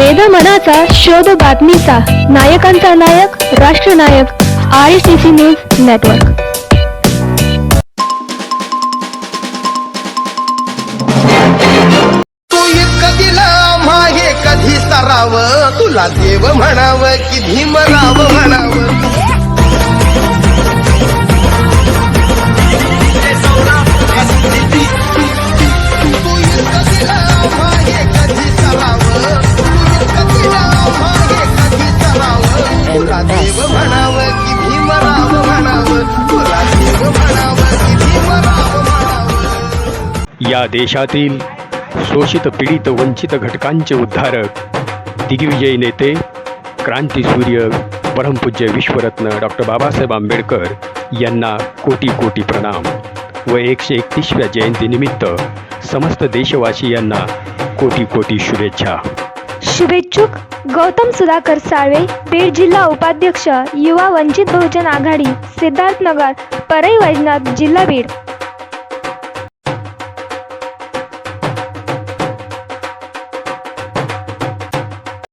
वेद मनाचा शोध बातमीचा. नायकांचा नायक राष्ट्रनायक I C C news network तू माहे कधी सराव. तुला देव म्हणाव की भीमराव म्हणाव. या देशातील शोषित पीडित वंचित घटकांचे उद्धारक दिग्विजयी नेते क्रांतीसूर्य परमपूज्य विश्वरत्न डॉक्टर बाबासाहेब आंबेडकर यांना कोटी कोटी प्रणाम व एकशे एकतीसव्या जयंतीनिमित्त समस्त देशवासियांना कोटी कोटी शुभेच्छा. शुभेच्छुक गौतम सुधाकर साळवे बीड जिल्हा उपाध्यक्ष युवा वंचित बहुजन आघाडी सिद्धार्थनगर परई वैजनाथ जिल्हा बीड.